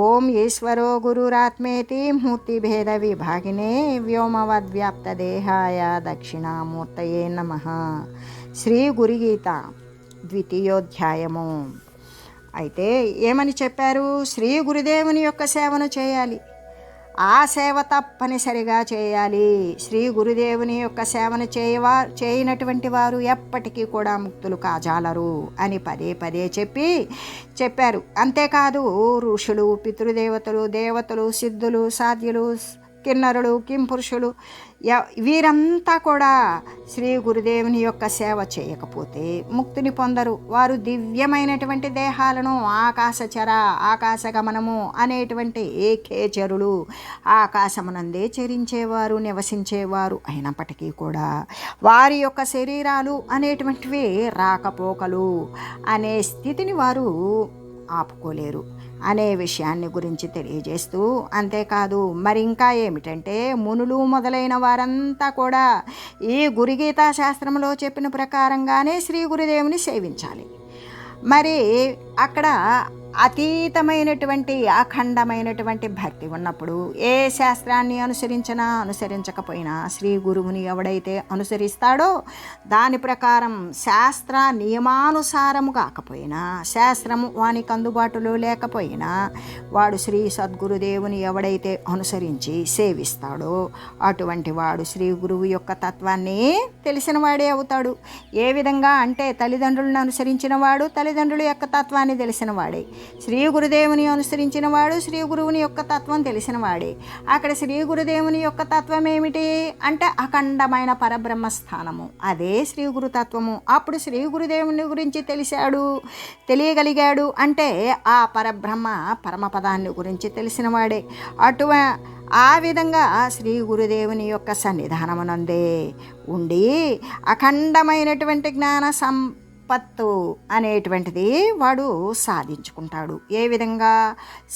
ఓం ఈశ్వరో గురురాత్మేతి మూర్తిభేద విభాగినే వ్యోమవద్వ్యాప్తదేహాయ దక్షిణామూర్తయే నమ. శ్రీ గురుగీత ద్వితీయోధ్యాయము. అయితే ఏమని చెప్పారు? శ్రీ గురుదేవుని యొక్క సేవను చేయాలి. ఆ సేవ తప్పనిసరిగా చేయాలి. శ్రీ గురుదేవుని యొక్క సేవను చేయవా చేయనటువంటి వారు ఎప్పటికీ కూడా ముక్తులు కాజాలరు అని పదే పదే చెప్పి చెప్పారు. అంతేకాదు ఋషులు పితృదేవతలు దేవతలు సిద్ధులు సాధ్యులు కిన్నరులు కింపురుషులు య- వీరంతా కూడా శ్రీ గురుదేవుని యొక్క సేవ చేయకపోతే ముక్తిని పొందరు. వారు దివ్యమైనటువంటి దేహాలను ఆకాశచర ఆకాశగమనము అనేటువంటి ఏకేచరులు ఆకాశమునందే చరించేవారు నివసించేవారు అయినప్పటికీ కూడా వారి యొక్క శరీరాలు అనేటువంటివి రాకపోకలు అనే స్థితిని వారు ఆపుకోలేరు. అనే విషయాన్ని గురించి తెలియజేస్తూ అంతేకాదు మరి ఇంకా ఏమిటంటే మునులు మొదలైన వారంతా కూడా ఈ గురుగీతా శాస్త్రంలో చెప్పిన ప్రకారంగానే శ్రీ గురుదేవుని సేవించాలి. మరి అక్కడ అతీతమైనటువంటి అఖండమైనటువంటి భక్తి ఉన్నప్పుడు ఏ శాస్త్రాన్ని అనుసరించినా అనుసరించకపోయినా శ్రీ గురువుని ఎవడైతే అనుసరిస్తాడో దాని ప్రకారం శాస్త్ర నియమానుసారము కాకపోయినా శాస్త్రము వానికి అందుబాటులో లేకపోయినా వాడు శ్రీ సద్గురుదేవుని ఎవడైతే అనుసరించి సేవిస్తాడో అటువంటి వాడు శ్రీ గురువు యొక్క తత్వాన్ని తెలిసిన వాడే అవుతాడు. ఏ విధంగా అంటే తల్లిదండ్రులను అనుసరించిన వాడు తల్లిదండ్రుల యొక్క తత్వాన్ని తెలిసిన వాడే. శ్రీ గురుదేవుని అనుసరించిన వాడు శ్రీ గురువుని యొక్క తత్వం తెలిసిన వాడే. అక్కడ శ్రీ గురుదేవుని యొక్క తత్వం ఏమిటి? అంటే అఖండమైన పరబ్రహ్మ స్థానము అదే శ్రీ గురుతత్వము అప్పుడు శ్రీ గురుదేవుని గురించి తెలిసాడు తెలియగలిగాడు అంటే ఆ పరబ్రహ్మ పరమపదాన్ని గురించి తెలిసిన వాడే. అటువ ఆ విధంగా శ్రీ గురుదేవుని యొక్క సన్నిధానమునందే ఉండి అఖండమైనటువంటి జ్ఞాన సం సంపత్తు అనేటువంటిది వాడు సాధించుకుంటాడు. ఏ విధంగా?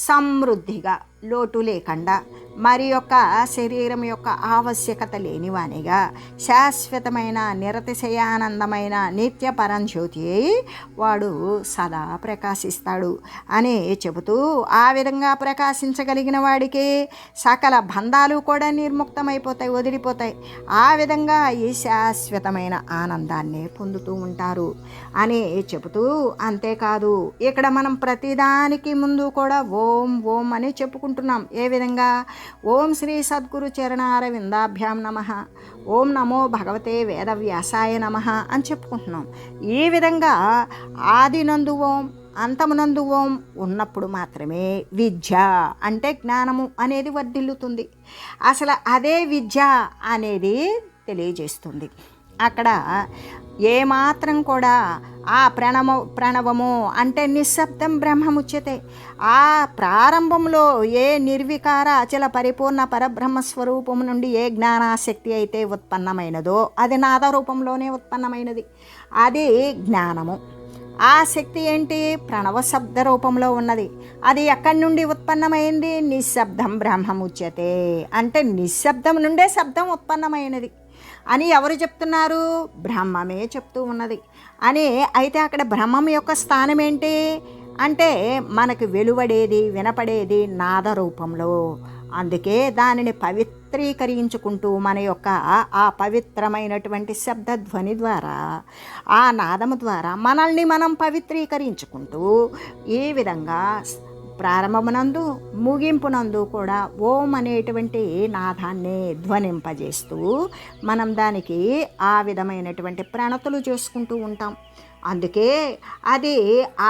సమృద్ధిగా. లోటు లేకుండా మరి యొక్క శరీరం యొక్క ఆవశ్యకత లేనివానిగా శాశ్వతమైన నిరతిశయానందమైన నిత్య పరంజ్యోతి అయి వాడు సదా ప్రకాశిస్తాడు అని చెబుతూ ఆ విధంగా ప్రకాశించగలిగిన వాడికి సకల బంధాలు కూడా నిర్ముక్తమైపోతాయి వదిలిపోతాయి. ఆ విధంగా ఈ శాశ్వతమైన ఆనందాన్ని పొందుతూ ఉంటారు అని చెబుతూ అంతేకాదు ఇక్కడ మనం ప్రతిదానికి ముందు కూడా ఓం ఓం అని చెప్పుకుంటాం చెప్పుకుంటున్నాం ఏ విధంగా? ఓం శ్రీ సద్గురు చరణారవిందాభ్యాం నమ. ఓం నమో భగవతే వేదవ్యాసాయ నమ అని చెప్పుకుంటున్నాం. ఈ విధంగా ఆదినందు ఓం అంతమునందు ఓం ఉన్నప్పుడు మాత్రమే విద్య అంటే జ్ఞానము అనేది వర్ధిల్లుతుంది. అసలు అదే విద్య అనేది తెలియజేస్తుంది. అక్కడ ఏమాత్రం కూడా ఆ ప్రణమ ప్రణవము అంటే నిశ్శబ్దం బ్రహ్మముచ్యతే. ఆ ప్రారంభంలో ఏ నిర్వికార అచల పరిపూర్ణ పరబ్రహ్మ స్వరూపం నుండి ఏ జ్ఞానాశక్తి అయితే ఉత్పన్నమైనదో అది నాద రూపంలోనే ఉత్పన్నమైనది. అది జ్ఞానము. ఆ శక్తి ఏంటి? ప్రణవ శబ్ద రూపంలో ఉన్నది. అది ఎక్కడి నుండి ఉత్పన్నమైంది? నిశ్శబ్దం బ్రహ్మముచ్యతే. అంటే నిశ్శబ్దం నుండే శబ్దం ఉత్పన్నమైనది. అని ఎవరు చెప్తున్నారు? బ్రహ్మమే చెప్తూ ఉన్నది. అని అయితే అక్కడ బ్రహ్మం యొక్క స్థానం ఏంటి? అంటే మనకు వెలువడేది వినపడేది నాద రూపంలో. అందుకే దానిని పవిత్రీకరించుకుంటూ మన యొక్క ఆ పవిత్రమైనటువంటి శబ్దధ్వని ద్వారా ఆ నాదము ద్వారా మనల్ని మనం పవిత్రీకరించుకుంటూ ఈ విధంగా ప్రారంభమునందు ముగింపునందు కూడా ఓం అనేటువంటి నాదాన్ని ధ్వనింపజేస్తూ మనం దానికి ఆ విధమైనటువంటి ప్రణతులు చేసుకుంటూ ఉంటాం. అందుకే అది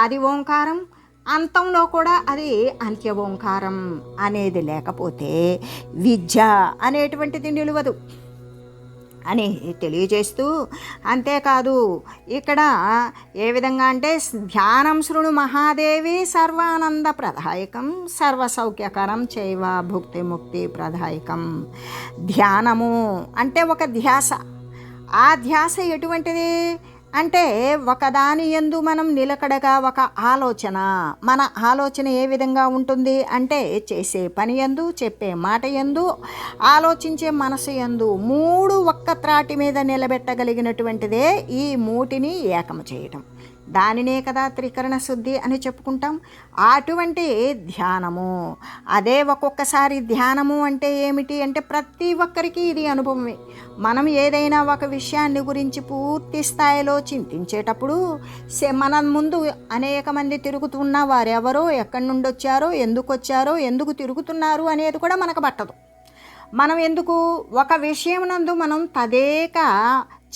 ఆది ఓంకారం అంతంలో కూడా అది అంత్య ఓంకారం అనేది లేకపోతే విద్య అనేటువంటిది నిలవదు. అని తెలియజేస్తూ అంతేకాదు ఇక్కడ ఏ విధంగా అంటే ధ్యానం శృణు మహాదేవి సర్వానంద ప్రదాయకం సర్వసౌఖ్యకరం చైవ భుక్తి ముక్తి ప్రదాయకం. ధ్యానము అంటే ఒక ధ్యాస. ఆ ధ్యాస ఎటువంటిది? అంటే ఒకదాని ఎందు మనం నిలకడగా ఒక ఆలోచన. మన ఆలోచన ఏ విధంగా ఉంటుంది అంటే చేసే పని ఎందు చెప్పే మాట ఎందు ఆలోచించే మనసు ఎందు మూడు ఒక్క త్రాటి మీద నిలబెట్టగలిగినటువంటిదే ఈ మూటిని ఏకము చేయటం. దానినే కదా త్రికరణ శుద్ధి అని చెప్పుకుంటాం. అటువంటి ధ్యానము అదే ఒక్కొక్కసారి ధ్యానము అంటే ఏమిటి అంటే ప్రతి ఒక్కరికి ఇది అనుభవమే. మనం ఏదైనా ఒక విషయాన్ని గురించి పూర్తి స్థాయిలో చింతించేటప్పుడు సే- మన ముందు అనేక మంది తిరుగుతున్న వారెవరో ఎక్కడి నుండి వచ్చారో ఎందుకు వచ్చారో ఎందుకు తిరుగుతున్నారు అనేది కూడా మనకు పట్టదు. మనం ఎందుకు ఒక విషయం నందు మనం తదేక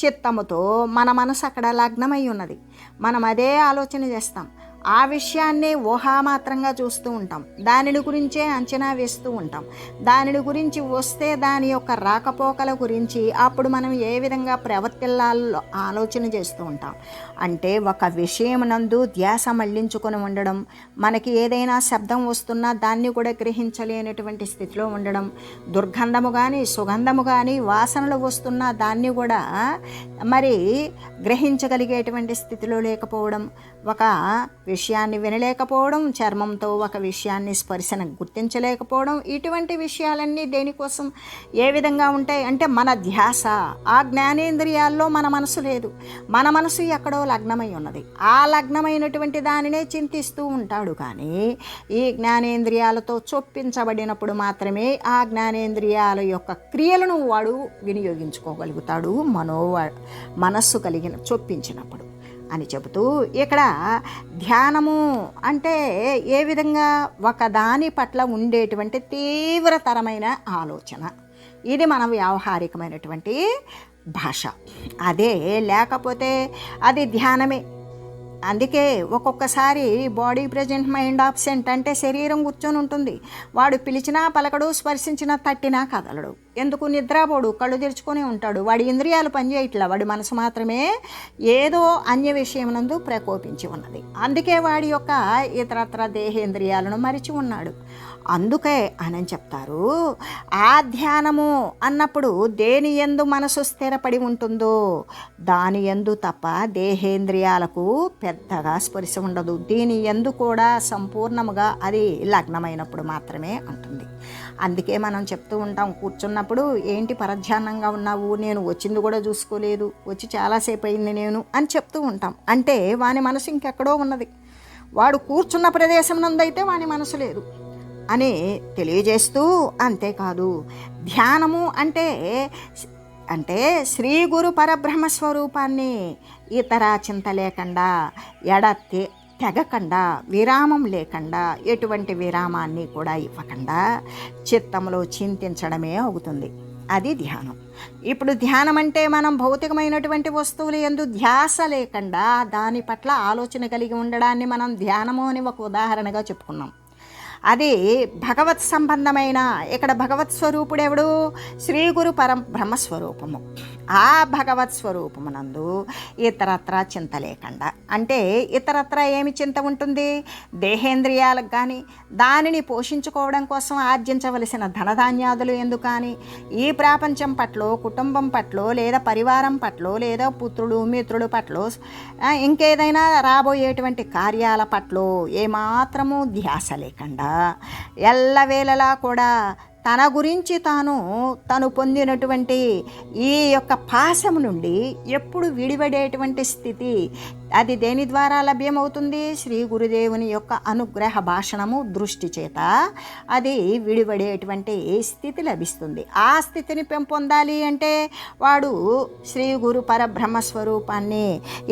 చిత్తముతో మన మనసు అక్కడ లగ్నమై ఉన్నది. మనం అదే ఆలోచన చేస్తాం. ఆ విషయాన్ని ఊహామాత్రంగా చూస్తూ ఉంటాం. దానిని గురించే అంచనా వేస్తూ ఉంటాం. దానిని గురించి వస్తే దాని యొక్క రాకపోకల గురించి అప్పుడు మనం ఏ విధంగా ప్రవర్తిల్లాలో ఆలోచన చేస్తూ ఉంటాం. అంటే ఒక విషయం నందు ధ్యాస మళ్ళించుకొని ఉండడం మనకి ఏదైనా శబ్దం వస్తున్నా దాన్ని కూడా గ్రహించలేనటువంటి స్థితిలో ఉండడం దుర్గంధము కానీ సుగంధము కానీ వాసనలు వస్తున్నా దాన్ని కూడా మరి గ్రహించగలిగేటువంటి స్థితిలో లేకపోవడం ఒక విషయాన్ని వినలేకపోవడం చర్మంతో ఒక విషయాన్ని స్పర్శన గుర్తించలేకపోవడం ఇటువంటి విషయాలన్నీ దేనికోసం ఏ విధంగా ఉంటాయి అంటే మన ధ్యాస. ఆ జ్ఞానేంద్రియాల్లో మన మనసు లేదు. మన మనసు ఎక్కడో లగ్నమై ఉన్నది. ఆ లగ్నమైనటువంటి దానినే చింతిస్తూ ఉంటాడు కానీ ఈ జ్ఞానేంద్రియాలతో చొప్పించబడినప్పుడు మాత్రమే ఆ జ్ఞానేంద్రియాల యొక్క క్రియలను వాడు వినియోగించుకోగలుగుతాడు మనో మనస్సు కలిగిన చొప్పించినప్పుడు. అని చెబుతూ ఇక్కడ ధ్యానము అంటే ఏ విధంగా ఒకదాని పట్ల ఉండేటువంటి తీవ్రతరమైన ఆలోచన. ఇది మన వ్యావహారికమైనటువంటి భాష. అదే లేకపోతే అది ధ్యానమే. అందుకే ఒక్కొక్కసారి బాడీ ప్రజెంట్ మైండ్ ఆబ్సెంట్ అంటే శరీరం కూర్చొని ఉంటుంది. వాడు పిలిచినా పలకడు స్పర్శించినా తట్టినా కదలడు. ఎందుకు? నిద్రపోడు కళ్ళు తెరుచుకొని ఉంటాడు. వాడి ఇంద్రియాలు పనిచేయట్లా వాడి మనసు మాత్రమే ఏదో అన్య విషయమునందు ప్రకోపించి ఉన్నది. అందుకే వాడి యొక్క ఇతరత్ర దేహేంద్రియాలను మరిచి ఉన్నాడు. అందుకే అని చెప్తారు ఆ ధ్యానము అన్నప్పుడు దేని ఎందు మనసు స్థిరపడి ఉంటుందో దాని ఎందు తప్ప దేహేంద్రియాలకు పెద్దగా స్పర్శ ఉండదు. దీని ఎందు కూడా సంపూర్ణముగా అది లగ్నమైనప్పుడు మాత్రమే ఉంటుంది. అందుకే మనం చెప్తూ ఉంటాం కూర్చున్నప్పుడు ఏంటి పరధ్యానంగా ఉన్నావు? నేను వచ్చింది కూడా చూసుకోలేదు. వచ్చి చాలాసేపు అయింది నేను అని చెప్తూ ఉంటాం. అంటే వాని మనసు ఇంకెక్కడో ఉన్నది. వాడు కూర్చున్న ప్రదేశం నందైతే వాని మనసు లేదు. అని తెలియజేస్తూ అంతేకాదు. ధ్యానము అంటే అంటే శ్రీ గురు పరబ్రహ్మ స్వరూపాన్ని ఇతర చింత లేకుండా ఎడతె తెగకుండా విరామం లేకుండా ఎటువంటి విరామాన్ని కూడా ఇవ్వకుండా చిత్తంలో చింతించడమే అవుతుంది. అది ధ్యానం. ఇప్పుడు ధ్యానం అంటే మనం భౌతికమైనటువంటి వస్తువులు ఎందు ధ్యాస లేకుండా దాని పట్ల ఆలోచన కలిగి ఉండడాన్ని మనం ధ్యానము అని ఒక ఉదాహరణగా చెప్పుకున్నాం. అది భగవత్ సంబంధమైన ఇక్కడ భగవత్ స్వరూపుడు ఎవడు శ్రీ గురు పరం బ్రహ్మస్వరూపము. ఆ భగవత్ స్వరూపమునందు ఇతరత్ర చింత లేకుండా. అంటే ఇతరత్ర ఏమి చింత ఉంటుంది? దేహేంద్రియాలకు కానీ దానిని పోషించుకోవడం కోసం ఆర్జించవలసిన ధనధాన్యాదులు ఎందుకు కానీ ఈ ప్రాపంచం పట్ల కుటుంబం పట్ల లేదా పరివారం పట్ల లేదా పుత్రుడు మిత్రుడు పట్ల ఇంకేదైనా రాబోయేటువంటి కార్యాల పట్ల ఏమాత్రము ధ్యాస లేకుండా ఎల్లవేళలా కూడా తన గురించి తాను తను పొందినటువంటి ఈ యొక్క పాశము నుండి ఎప్పుడు విడిపడేటువంటి స్థితి అది దేని ద్వారా లభ్యమవుతుంది? శ్రీ గురుదేవుని యొక్క అనుగ్రహ భాషణము దృష్టి చేత. అది విడిపడేటువంటి స్థితి లభిస్తుంది. ఆ స్థితిని పెంపొందాలి అంటే వాడు శ్రీ గురు పరబ్రహ్మ స్వరూపాన్ని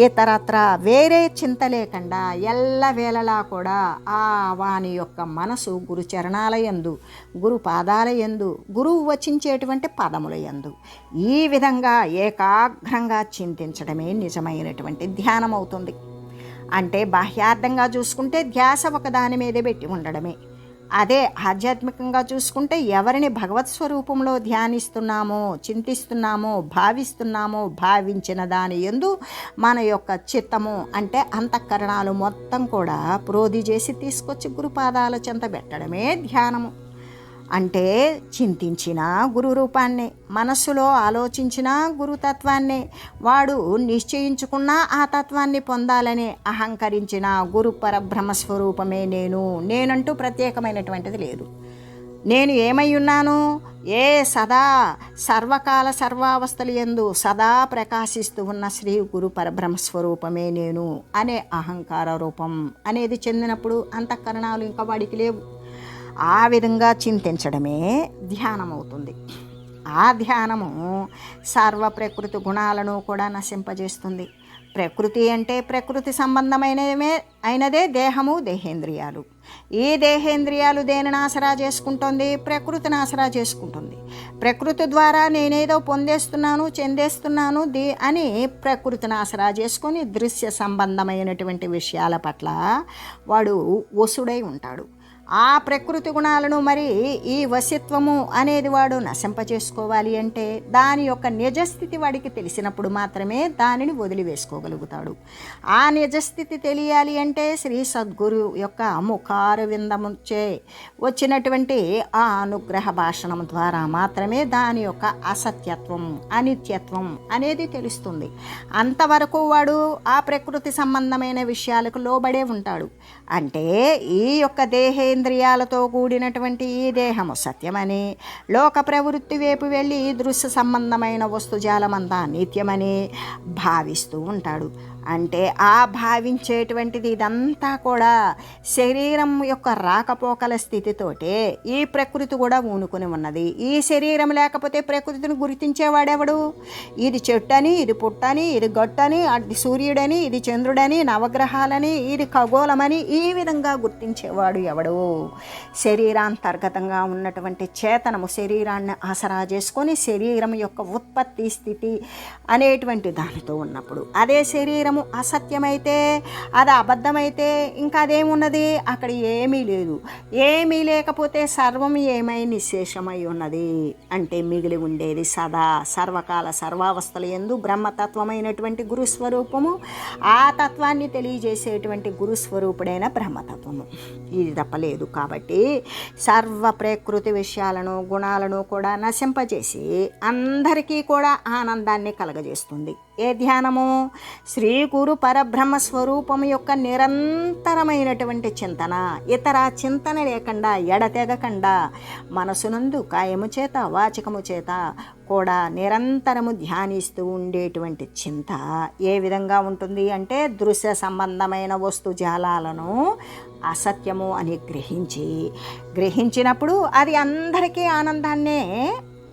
ఇతరత్ర వేరే చింత లేకుండా ఎల్లవేళలా కూడా ఆ వాని యొక్క మనసు గురు చరణాల యందు గురు పాదాల యందు గురువు వచించేటువంటి పదముల యందు ఈ విధంగా ఏకాగ్రంగా చింతించడమే నిజమైనటువంటి ధ్యానం అవుతుంది అంటే బాహ్యార్థంగా చూసుకుంటే ధ్యాస ఒకదాని మీదే పెట్టి ఉండడమే. అదే ఆధ్యాత్మికంగా చూసుకుంటే ఎవరిని భగవత్ స్వరూపంలో ధ్యానిస్తున్నామో చింతిస్తున్నామో భావిస్తున్నామో భావించిన దాని ఎందు మన యొక్క చిత్తము అంటే అంతఃకరణాలు మొత్తం కూడా ప్రోధి చేసి తీసుకొచ్చి గురుపాదాల చెంత పెట్టడమే ధ్యానము. అంటే చింతించిన గురు రూపాన్నే మనస్సులో ఆలోచించిన గురుతత్వాన్నే వాడు నిశ్చయించుకున్న ఆ తత్వాన్ని పొందాలని అహంకరించిన గురు పరబ్రహ్మ స్వరూపమే నేను. నేనంటూ ప్రత్యేకమైనటువంటిది లేదు. నేను ఏమై ఉన్నాను? ఏ సదా సర్వకాల సర్వావస్థలు ఎందు సదా ప్రకాశిస్తూ ఉన్న శ్రీ గురు పరబ్రహ్మ స్వరూపమే నేను అనే అహంకార రూపం అనేది చెందినప్పుడు అంతఃకరణాలు ఇంకా వాడికి లేవు. ఆ విధంగా చింతించడమే ధ్యానం అవుతుంది ఆ ధ్యానము సర్వ ప్రకృతి గుణాలను కూడా నశింపజేస్తుంది. ప్రకృతి అంటే ప్రకృతి సంబంధమైనవే అయినదే దేహము దేహేంద్రియాలు. ఈ దేహేంద్రియాలు దేనిని ఆసరా చేసుకుంటుంది? ప్రకృతిని ఆసరా చేసుకుంటుంది. ప్రకృతి ద్వారా నేనేదో పొందేస్తున్నాను చెందేస్తున్నాను ది అని ప్రకృతిని ఆసరా చేసుకొని దృశ్య సంబంధమైనటువంటి విషయాల పట్ల వాడు వసుడై ఉంటాడు. ఆ ప్రకృతి గుణాలను మరి ఈ వశత్వము అనేది వాడు నశింపచేసుకోవాలి అంటే దాని యొక్క నిజస్థితి వాడికి తెలిసినప్పుడు మాత్రమే దానిని వదిలివేసుకోగలుగుతాడు. ఆ నిజస్థితి తెలియాలి అంటే శ్రీ సద్గురు యొక్క ముఖార విందముచే వచ్చినటువంటి ఆ అనుగ్రహ భాషణం ద్వారా మాత్రమే దాని యొక్క అసత్యత్వం అనిత్యత్వం అనేది తెలుస్తుంది. అంతవరకు వాడు ఆ ప్రకృతి సంబంధమైన విషయాలకు లోబడే ఉంటాడు. అంటే ఈ యొక్క దేహేంద్రియాలతో కూడినటువంటి ఈ దేహము సత్యమని. లోక ప్రవృత్తి వైపు వెళ్ళి దృశ్య సంబంధమైన వస్తుజాలమంతా నిత్యమని భావిస్తూ ఉంటాడు. అంటే ఆ భావించేటువంటిది ఇదంతా కూడా శరీరం యొక్క రాకపోకల స్థితితోటే ఈ ప్రకృతి కూడా ఊనుకుని ఉన్నది. ఈ శరీరం లేకపోతే ప్రకృతిని గుర్తించేవాడెవడు? ఇది చెట్టని ఇది పుట్టని ఇది గొట్టని అది సూర్యుడని ఇది చంద్రుడని నవగ్రహాలని ఇది ఖగోళమని ఈ విధంగా గుర్తించేవాడు ఎవడు? శరీరాంతర్గతంగా ఉన్నటువంటి చేతనము శరీరాన్ని ఆసరా చేసుకొని శరీరం యొక్క ఉత్పత్తి స్థితి అనేటువంటి దానితో ఉన్నప్పుడు అదే శరీరము అసత్యమైతే అది అబద్ధమైతే ఇంకా అదేమున్నది? అక్కడ ఏమీ లేదు. ఏమీ లేకపోతే సర్వం ఏమై నిశేషమై ఉన్నది అంటే మిగిలి ఉండేది సదా సర్వకాల సర్వావస్థల ఎందు బ్రహ్మతత్వమైనటువంటి గురుస్వరూపము ఆ తత్వాన్ని తెలియజేసేటువంటి గురుస్వరూపుడైన బ్రహ్మతత్వము. ఇది తప్పలేదు కాబట్టి సర్వ ప్రకృతి విషయాలను గుణాలను కూడా నశింపజేసి అందరికీ కూడా ఆనందాన్ని కలగజేస్తుంది. ఏ ధ్యానము? శ్రీ గురు పరబ్రహ్మ స్వరూపం యొక్క నిరంతరమైనటువంటి చింతన. ఇతర చింతన లేకుండా ఎడతెగకుండా మనసునందు కాయము చేత వాచకము చేత కూడా నిరంతరము ధ్యానిస్తూ ఉండేటువంటి చింత. ఏ విధంగా ఉంటుంది అంటే దృశ్య సంబంధమైన వస్తు జాలాలను అసత్యము అని గ్రహించి గ్రహించినప్పుడు అది అందరికీ ఆనందాన్నే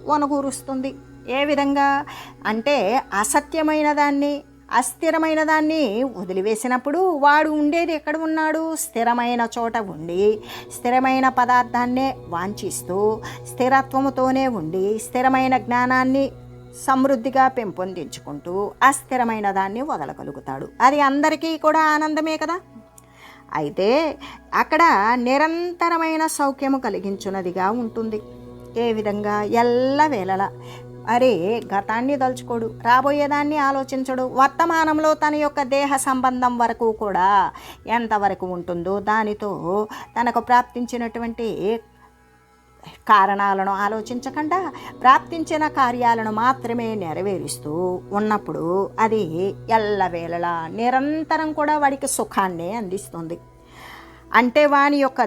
వనగూరుస్తుంది. ఏ విధంగా? అంటే అసత్యమైన దాన్ని అస్థిరమైన దాన్ని వదిలివేసినప్పుడు వాడు ఉండేది ఎక్కడ ఉన్నాడు? స్థిరమైన చోట ఉండి స్థిరమైన పదార్థాన్నే వాంఛిస్తూ స్థిరత్వముతోనే ఉండి స్థిరమైన జ్ఞానాన్ని సమృద్ధిగా పెంపొందించుకుంటూ అస్థిరమైన దాన్ని వదలగలుగుతాడు. అది అందరికీ కూడా ఆనందమే కదా? అయితే అక్కడ నిరంతరమైన సౌఖ్యము కలిగించున్నదిగా ఉంటుంది. ఏ విధంగా? ఎల్లవేళలా అరే గతాన్ని దలుచుకోడు రాబోయేదాన్ని ఆలోచించడు. వర్తమానంలో తన యొక్క దేహ సంబంధం వరకు కూడా ఎంతవరకు ఉంటుందో దానితో తనకు ప్రాప్తించినటువంటి కారణాలను ఆలోచించకుండా ప్రాప్తించిన కార్యాలను మాత్రమే నెరవేరుస్తూ ఉన్నప్పుడు అది ఎల్లవేళలా నిరంతరం కూడా వాడికి సుఖాన్నే అందిస్తుంది. అంటే వాని యొక్క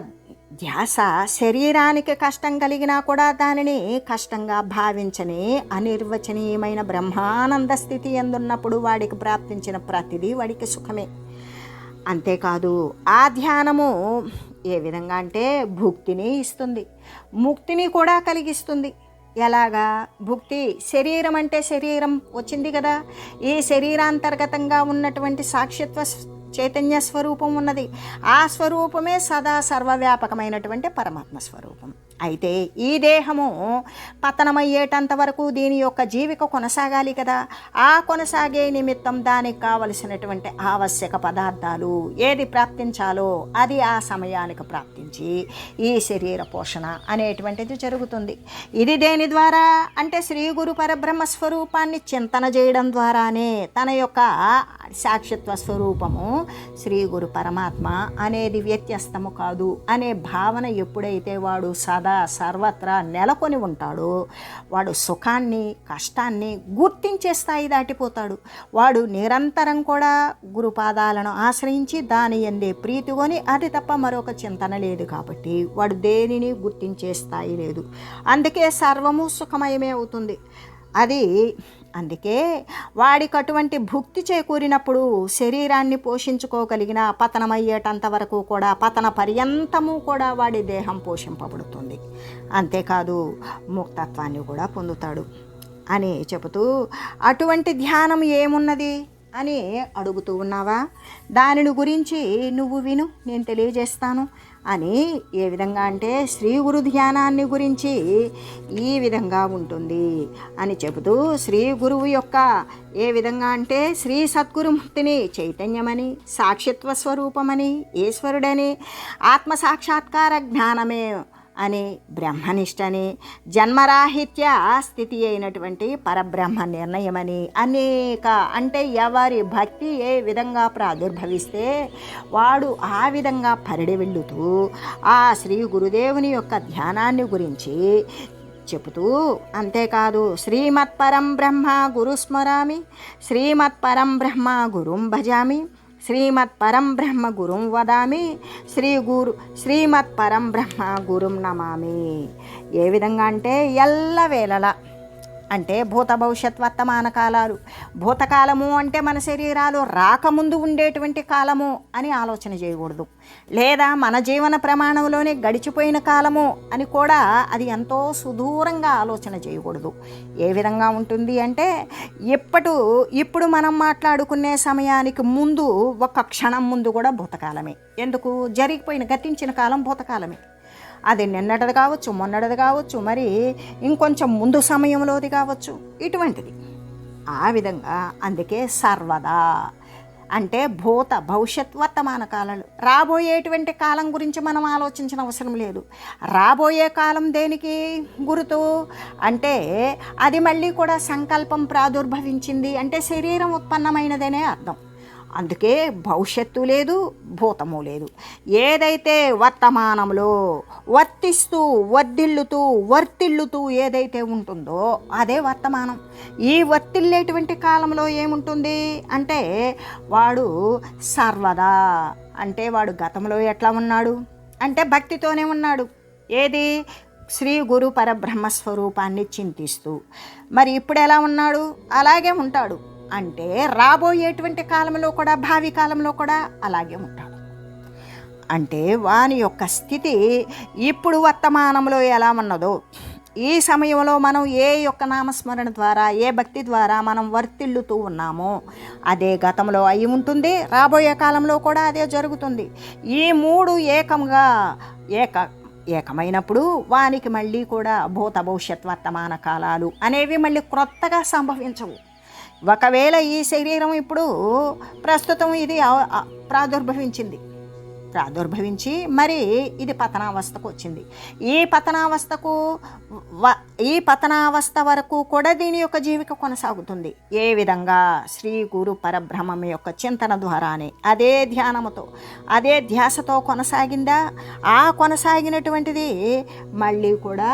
ధ్యాస శరీరానికి కష్టం కలిగినా కూడా దానిని కష్టంగా భావించని అనిర్వచనీయమైన బ్రహ్మానంద స్థితి ఎందున్నప్పుడు వాడికి ప్రాప్తించిన ప్రతిదీ వాడికి సుఖమే. అంతేకాదు ఆ ధ్యానము ఏ విధంగా అంటే భుక్తిని ఇస్తుంది. ముక్తిని కూడా కలిగిస్తుంది. ఎలాగా? భుక్తి శరీరం అంటే శరీరం వచ్చింది కదా. ఈ శరీరాంతర్గతంగా ఉన్నటువంటి సాక్షిత్వ చైతన్య స్వరూపం ఉన్నది. ఆ స్వరూపమే సదా సర్వవ్యాపకమైనటువంటి పరమాత్మ స్వరూపం. అయితే ఈ దేహము పతనమయ్యేటంత వరకు దీని యొక్క జీవిక కొనసాగాలి కదా. ఆ కొనసాగే నిమిత్తం దానికి కావలసినటువంటి ఆవశ్యక పదార్థాలు ఏది ప్రాప్తించాలో అది ఆ సమయానికి ప్రాప్తించి ఈ శరీర పోషణ అనేటువంటిది జరుగుతుంది. ఇది దేని ద్వారా? అంటే శ్రీ గురు పరబ్రహ్మ స్వరూపాన్ని చింతన చేయడం ద్వారానే తన యొక్క సాక్షిత్వ స్వరూపము శ్రీ గురు పరమాత్మ అనేది వ్యత్యస్తము కాదు అనే భావన ఎప్పుడైతే వాడు సదా సదా సర్వత్రా నెలకొని ఉంటాడో. వాడు సుఖాన్ని కష్టాన్ని గుర్తించే స్థాయి దాటిపోతాడు. వాడు నిరంతరం కూడా గురుపాదాలను ఆశ్రయించి దాని ఎందే ప్రీతి కొని అది తప్ప మరొక చింతన లేదు కాబట్టి వాడు దేనిని గుర్తించే స్థాయి లేదు. అందుకే సర్వము సుఖమయమే అవుతుంది. అది అందుకే వాడికి అటువంటి భుక్తి చేకూరినప్పుడు శరీరాన్ని పోషించుకోగలిగిన పతనమయ్యేటంత వరకు కూడా పతన పర్యంతము కూడా వాడి దేహం పోషింపబడుతుంది. అంతేకాదు ముక్తత్వాన్ని కూడా పొందుతాడు అని చెబుతూ అటువంటి ధ్యానం ఏమున్నది? అని అడుగుతూ ఉన్నావా? దానిని గురించి నువ్వు విను నేను తెలియజేస్తాను. అని ఏ విధంగా అంటే శ్రీ గురు ధ్యానాన్ని గురించి ఈ విధంగా ఉంటుంది అని చెబుతూ శ్రీ గురువు యొక్క ఏ విధంగా అంటే శ్రీ సద్గురుమూర్తిని చైతన్యమని సాక్షిత్వ స్వరూపమని ఈశ్వరుడని ఆత్మ సాక్షాత్కార జ్ఞానమే అని బ్రహ్మనిష్టని జన్మరాహిత్య స్థితి అయినటువంటి పరబ్రహ్మ నిర్ణయమని అనేక అంటే ఎవరి భక్తి ఏ విధంగా ప్రాదుర్భవిస్తే వాడు ఆ విధంగా పరిడి వెళ్ళుతూ ఆ శ్రీ గురుదేవుని యొక్క ధ్యానాన్ని గురించి చెబుతూ అంతేకాదు శ్రీమత్పరం బ్రహ్మ గురు స్మరామి శ్రీమత్పరం బ్రహ్మ గురుం భజామి శ్రీమత్పరం బ్రహ్మ గురుం వదామి. శ్రీ గురు శ్రీమత్ పరం బ్రహ్మ గురుం నమామి. ఏ విధంగా అంటే ఎల్లవేళలా అంటే భూత భవిష్యత్ వర్తమాన కాలాలు. భూతకాలము అంటే మన శరీరాలు రాకముందు ఉండేటువంటి కాలము అని ఆలోచన చేయకూడదు. లేదా మన జీవన ప్రమాణంలోనే గడిచిపోయిన కాలము అని కూడా అది ఎంతో సుదూరంగా ఆలోచన చేయకూడదు. ఏ విధంగా ఉంటుంది అంటే ఇప్పుడు ఇప్పుడు మనం మాట్లాడుకునే సమయానికి ముందు ఒక క్షణం ముందు కూడా భూతకాలమే. ఎందుకు? జరిగిపోయిన గతించిన కాలం భూతకాలమే. అది నిన్నటిది కావచ్చు మొన్నటిది కావచ్చు మరి ఇంకొంచెం ముందు సమయంలోది కావచ్చు ఇటువంటిది. ఆ విధంగా అందుకే సర్వదా అంటే భూత భవిష్యత్ వర్తమాన కాలాలు రాబోయేటువంటి కాలం గురించి మనం ఆలోచించిన అవసరం లేదు. రాబోయే కాలం దేనికి గురుతు? అంటే అది మళ్ళీ కూడా సంకల్పం ప్రాదుర్భవించింది అంటే శరీరం ఉత్పన్నమైనదనే అర్థం. అందుకే భవిష్యత్తు లేదు భూతము లేదు. ఏదైతే వర్తమానంలో వర్తిస్తూ వర్దిల్లుతూ వర్తిల్లుతూ ఏదైతే ఉంటుందో అదే వర్తమానం. ఈ వర్తిల్లేటువంటి కాలంలో ఏముంటుంది? అంటే వాడు సర్వదా అంటే వాడు గతంలో ఎట్లా ఉన్నాడు? అంటే భక్తితోనే ఉన్నాడు. ఏది? శ్రీ గురు పరబ్రహ్మ స్వరూపాన్ని చింతిస్తూ. మరి ఇప్పుడు ఎలా ఉన్నాడు? అలాగే ఉంటాడు. అంటే రాబోయేటువంటి కాలంలో కూడా భావి కాలంలో కూడా అలాగే ఉంటాడు. అంటే వాని యొక్క స్థితి ఇప్పుడు వర్తమానంలో ఎలా ఉన్నదో ఈ సమయంలో మనం ఏ యొక్క నామస్మరణ ద్వారా ఏ భక్తి ద్వారా మనం వర్తిల్లుతూ ఉన్నామో అదే గతంలో అయి ఉంటుంది రాబోయే కాలంలో కూడా అదే జరుగుతుంది. ఈ మూడు ఏకంగా ఏక ఏకమైనప్పుడు వానికి మళ్ళీ కూడా భూత భవిష్యత్ వర్తమాన కాలాలు అనేవి మళ్ళీ క్రొత్తగా సంభవించవు. ఒకవేళ ఈ శరీరం ఇప్పుడు ప్రస్తుతం ఇది ప్రాదుర్భవించింది. ప్రాదుర్భవించి మరి ఇది పతనావస్థకు వచ్చింది. ఈ పతనావస్థకు వ ఈ పతనావస్థ వరకు కూడా దీని యొక్క జీవిక కొనసాగుతుంది. ఏ విధంగా? శ్రీ గురు పరబ్రహ్మం యొక్క చింతన ద్వారానే. అదే ధ్యానముతో అదే ధ్యాసతో కొనసాగిందా? ఆ కొనసాగినటువంటిది మళ్ళీ కూడా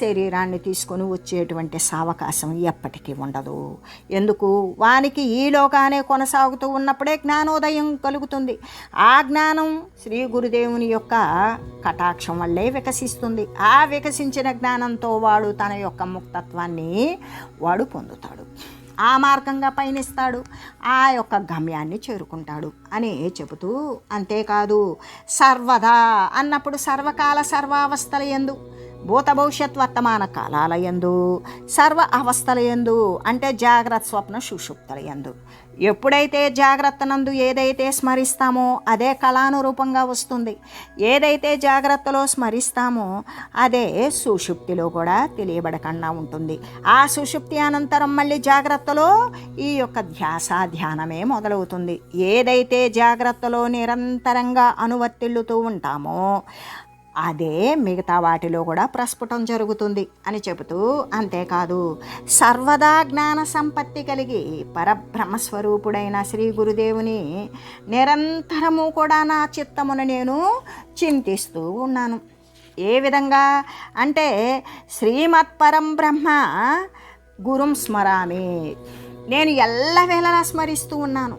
శరీరాన్ని తీసుకొని వచ్చేటువంటి సావకాశం ఎప్పటికీ ఉండదు. ఎందుకు? వానికి ఈలోగానే కొనసాగుతూ ఉన్నప్పుడే జ్ఞానోదయం కలుగుతుంది. ఆ జ్ఞానం శ్రీ గురుదేవుని యొక్క కటాక్షం వల్లే వికసిస్తుంది. ఆ వికసించిన జ్ఞానంతో వాడు తన యొక్క ముక్తత్వాన్ని వాడు పొందుతాడు. ఆ మార్గంగా పయనిస్తాడు. ఆ యొక్క గమ్యాన్ని చేరుకుంటాడు అని చెబుతూ అంతేకాదు సర్వదా అన్నప్పుడు సర్వకాల సర్వావస్థల ఎందు భూత భవిష్యత్ వర్తమాన కాలాలయందు సర్వ అవస్థలయందు అంటే జాగ్రత్త స్వప్న సుషుప్తలయందు. ఎప్పుడైతే జాగ్రత్త నందు ఏదైతే స్మరిస్తామో అదే కళానురూపంగా వస్తుంది. ఏదైతే జాగ్రత్తలో స్మరిస్తామో అదే సుషుప్తిలో కూడా తెలియబడకుండా ఉంటుంది. ఆ సుషుప్తి అనంతరం మళ్ళీ జాగ్రత్తలో ఈ యొక్క ధ్యాస ధ్యానమే మొదలవుతుంది. ఏదైతే జాగ్రత్తలో నిరంతరంగా అనువర్తిల్లుతూ ఉంటామో అదే మిగతా వాటిలో కూడా ప్రస్ఫుటం జరుగుతుంది అని చెబుతూ అంతేకాదు సర్వదా జ్ఞాన సంపత్తి కలిగి పరబ్రహ్మస్వరూపుడైన శ్రీ గురుదేవుని నిరంతరము కూడా నా చిత్తమును నేను చింతిస్తూ ఉన్నాను. ఏ విధంగా? అంటే శ్రీమత్పరం బ్రహ్మ గురుం స్మరామి. నేను ఎల్లవేళలా స్మరిస్తూ ఉన్నాను.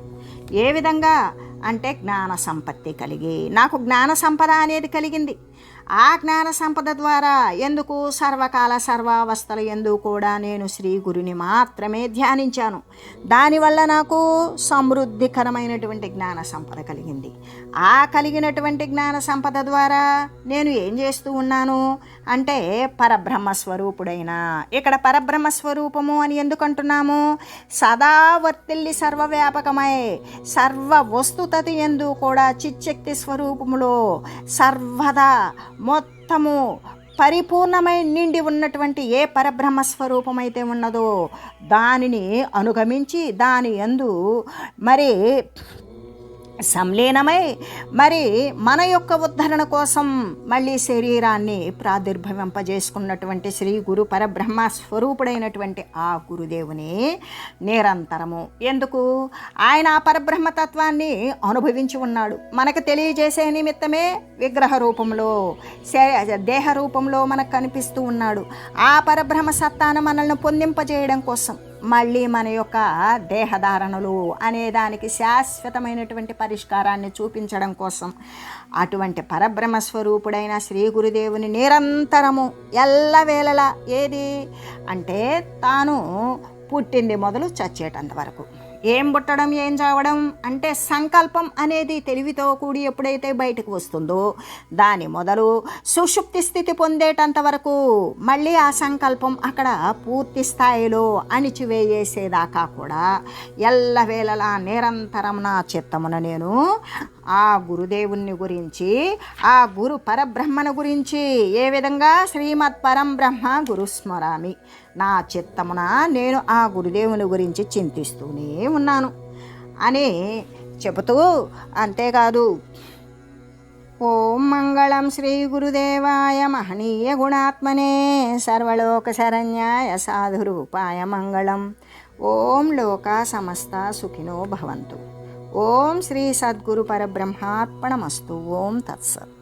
ఏ విధంగా? అంటే జ్ఞాన సంపత్తి కలిగి నాకు జ్ఞాన సంపద అనేది కలిగింది. ఆ జ్ఞాన సంపద ద్వారా ఎందుకు సర్వకాల సర్వావస్థల ఎందు కూడా నేను శ్రీ గురుని మాత్రమే ధ్యానించాను. దానివల్ల నాకు సమృద్ధికరమైనటువంటి జ్ఞాన సంపద కలిగింది. ఆ కలిగినటువంటి జ్ఞాన సంపద ద్వారా నేను ఏం చేస్తూ ఉన్నాను అంటే పరబ్రహ్మ స్వరూపుడైన ఇక్కడ పరబ్రహ్మ స్వరూపము అని ఎందుకు అంటున్నాము? సదా వర్తిల్లి సర్వవ్యాపకమై సర్వ వస్తుతతి ఎందు కూడా చిచ్చక్తి స్వరూపములో సర్వదా మొత్తము పరిపూర్ణమై నిండి ఉన్నటువంటి ఏ పరబ్రహ్మ స్వరూపమైతే ఉన్నదో దానిని అనుగమించి దాని యందు మరి సంలీనమై మరి మన యొక్క ఉద్ధరణ కోసం మళ్ళీ శరీరాన్ని ప్రాదుర్భవింపజేసుకున్నటువంటి శ్రీ గురు పరబ్రహ్మ స్వరూపుడైనటువంటి ఆ గురుదేవుని నిరంతరము. ఎందుకు? ఆయన ఆ పరబ్రహ్మతత్వాన్ని అనుభవించి ఉన్నాడు. మనకు తెలియజేసే నిమిత్తమే విగ్రహ రూపంలో దేహ రూపంలో మనకు కనిపిస్తూ ఉన్నాడు. ఆ పరబ్రహ్మ సత్తాను మనల్ని పొందింపజేయడం కోసం మళ్ళీ మన యొక్క దేహధారణలు అనే దానికి శాశ్వతమైనటువంటి పరిష్కారాన్ని చూపించడం కోసం అటువంటి పరబ్రహ్మ స్వరూపుడైన శ్రీ గురుదేవుని నిరంతరము ఎల్లవేళలా ఏది? అంటే తాను పుట్టింది మొదలు చచ్చేటంత వరకు. ఏం పుట్టడం ఏం చావడం అంటే సంకల్పం అనేది తెలివితో కూడి ఎప్పుడైతే బయటకు వస్తుందో దాని మొదలు సుషుప్తి స్థితి పొందేటంత వరకు మళ్ళీ ఆ సంకల్పం అక్కడ పూర్తి స్థాయిలో అణిచివేయేసేదాకా కూడా ఎల్లవేళలా నిరంతరం నా చిత్తమున నేను ఆ గురుదేవుని గురించి ఆ గురు పరబ్రహ్మను గురించి ఏ విధంగా శ్రీమత్ పరం బ్రహ్మ గురుస్మరామి. నా చిత్తమున నేను ఆ గురుదేవుని గురించి చింతిస్తూనే ఉన్నాను. అని చెబుతూ అంతేకాదు ఓం మంగళం శ్రీ గురుదేవాయ మహనీయ గుణాత్మనే సర్వలోక శరణ్యాయ సాధురూపాయ మంగళం. ఓం లోక సమస్త సుఖినో భవంతు. ఓం శ్రీ సద్గురు పరబ్రహ్మార్పణమస్తు. ఓం తత్సత్.